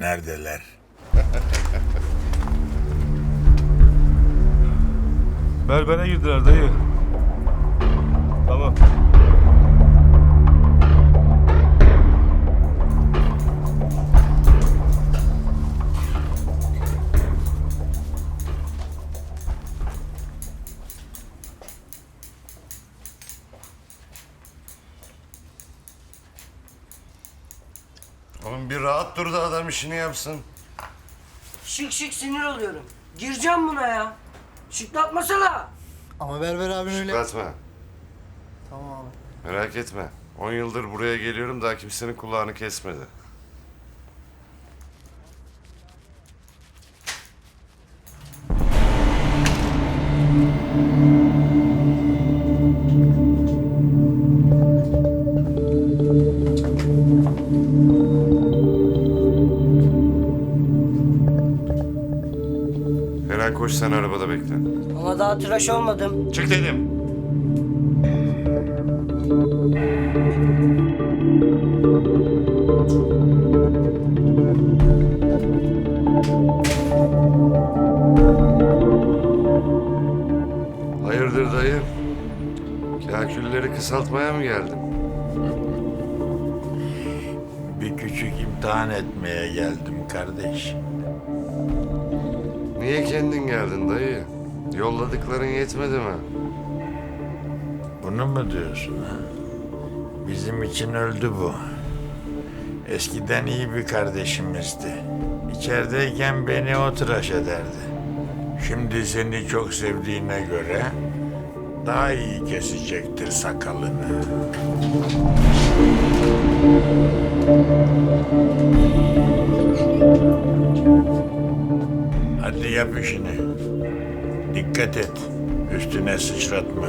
Neredeler? Berbere girdiler dayı. Tamam. Oğlum bir rahat dur da adam işini yapsın. Şık şık sinir oluyorum. Gireceğim buna ya. Şıklatmasana. Ama Berber abin öyle... Katma. Tamam abi. Merak etme. 10 yıldır buraya geliyorum daha kimsenin kulağını kesmedi. Eren koş sen arabada bekle. Ama daha tıraş olmadım. Çık dedim. Hayırdır dayı? Kakülleri kısaltmaya mı geldin? Bir küçük imtihan etmeye geldim kardeş. Niye kendin geldin dayı? Yolladıkların yetmedi mi? Bunu mu diyorsun ha? Bizim için öldü bu. Eskiden iyi bir kardeşimizdi. İçerideyken beni o tıraş ederdi. Şimdi seni çok sevdiğine göre daha iyi kesecektir sakalını. Hadi yap işini. Dikkat et. Üstüne sıçratma.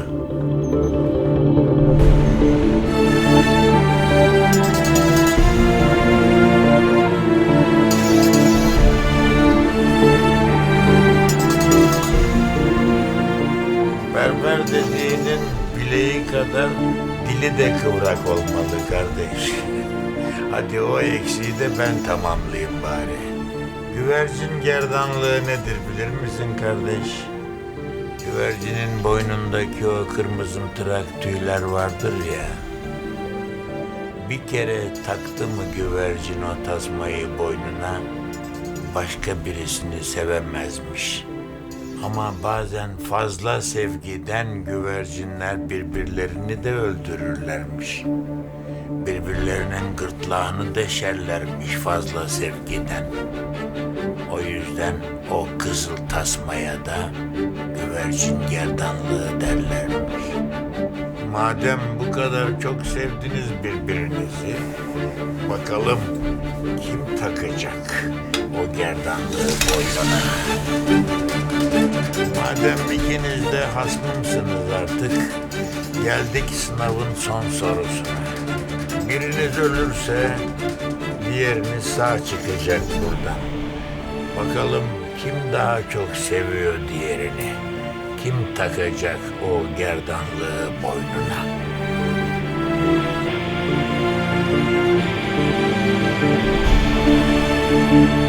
Kadar dili de kıvrak olmalı kardeş. Hadi o eksiği de ben tamamlayayım bari. Güvercin gerdanlığı nedir bilir misin kardeş? Güvercinin boynundaki o kırmızı tırak tüyler vardır ya. Bir kere taktı mı güvercin o tasmayı boynuna başka birisini sevemezmiş. Ama bazen fazla sevgiden güvercinler birbirlerini de öldürürlermiş. Birbirlerinin gırtlağını deşerlermiş fazla sevgiden. O yüzden o kızıl tasmaya da güvercin gerdanlığı derlermiş. Madem bu kadar çok sevdiniz birbirinizi, bakalım kim takacak o gerdanlığı boynuna? Madem ikiniz de hasmımsınız artık, geldik sınavın son sorusuna. Biriniz ölürse diğeriniz sağ çıkacak buradan. Bakalım kim daha çok seviyor diğerini? Kim takacak o gerdanlığı boynuna? Müjdemi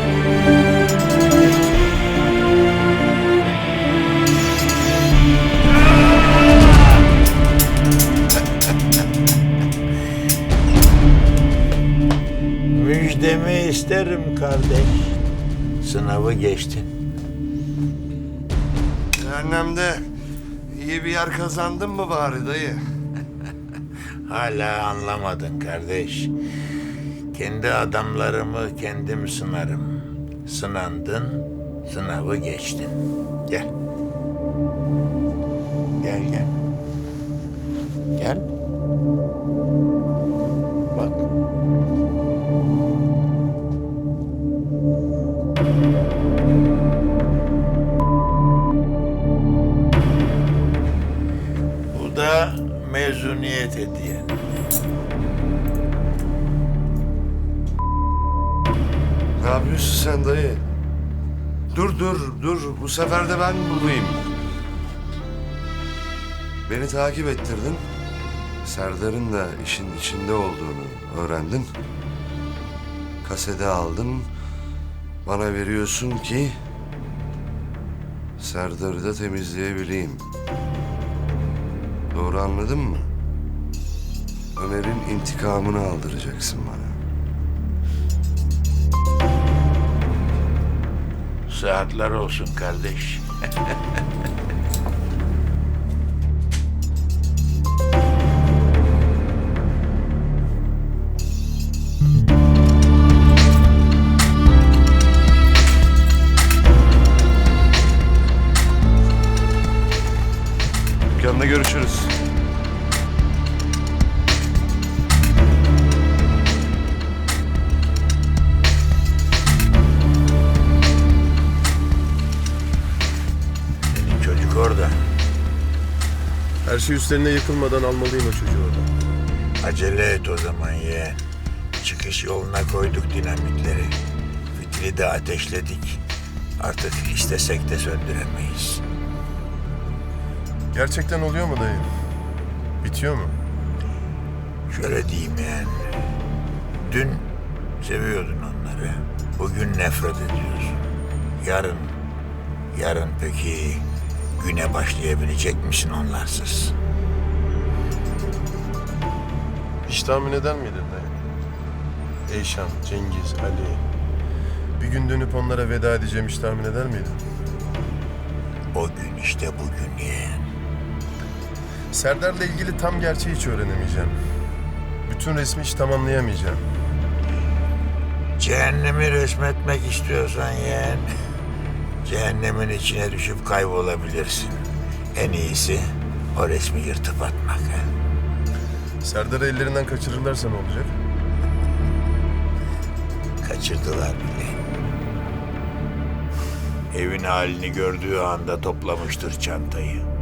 Sınavı geçtin. Cehennemde iyi bir yer kazandın mı bari dayı? Hala anlamadın kardeş. Kendi adamlarımı kendim sınarım. Sınandın, sınavı geçtin. Gel. Gel gel. Gel. Bak. Bu da mezuniyet hediyen. Ne yapıyorsun sen dayı? Dur dur dur bu sefer de ben bulayım. Beni takip ettirdin. Serdar'ın da işin içinde olduğunu öğrendin. Kasede aldın. Bana veriyorsun ki Serdar'ı da temizleyebileyim. Doğru anladın mı? Ömer'in intikamını aldıracaksın bana. Saatler olsun kardeş. Dükkanda görüşürüz. Senin çocuk orada. Her şey üstlerine yıkılmadan almalıyım o çocuğu oradan. Acele et o zaman yeğen. Çıkış yoluna koyduk dinamitleri. Fitili de ateşledik. Artık istesek de söndüremeyiz. Gerçekten oluyor mu dayı? Bitiyor mu? Şöyle diyeyim yeğen. Dün seviyordun onları. Bugün nefret ediyorsun. Yarın, yarın peki güne başlayabilecek misin onlarsız? Hiç tahmin eder miydin dayı? Eyşan, Cengiz, Ali. Bir gün dönüp onlara veda edeceğim hiç tahmin eder miydin? O gün işte bugün yeğen. Serdar'la ilgili tam gerçeği hiç öğrenemeyeceğim. Bütün resmi hiç tamamlayamayacağım. Cehennemi resmetmek istiyorsan yeğen, cehennemin içine düşüp kaybolabilirsin. En iyisi o resmi yırtıp atmak. Serdar'ı ellerinden kaçırırlarsa ne olacak? Kaçırdılar bile. Evin halini gördüğü anda toplamıştır çantayı.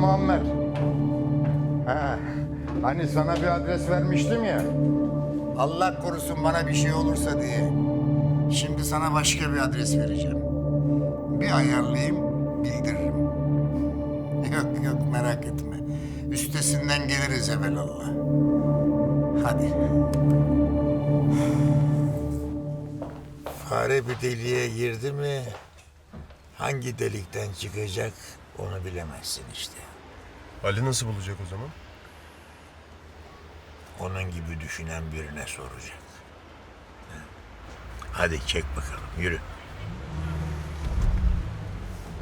Muammer. Ha, hani sana bir adres vermiştim ya. Allah korusun bana bir şey olursa diye. Şimdi sana başka bir adres vereceğim. Bir ayarlayayım, bildiririm. Yok yok merak etme. Üstesinden geliriz evelallah. Hadi. Fare bir deliğe girdi mi hangi delikten çıkacak onu bilemezsin işte. Ali nasıl bulacak o zaman? Onun gibi düşünen birine soracak. Hadi çek bakalım yürü.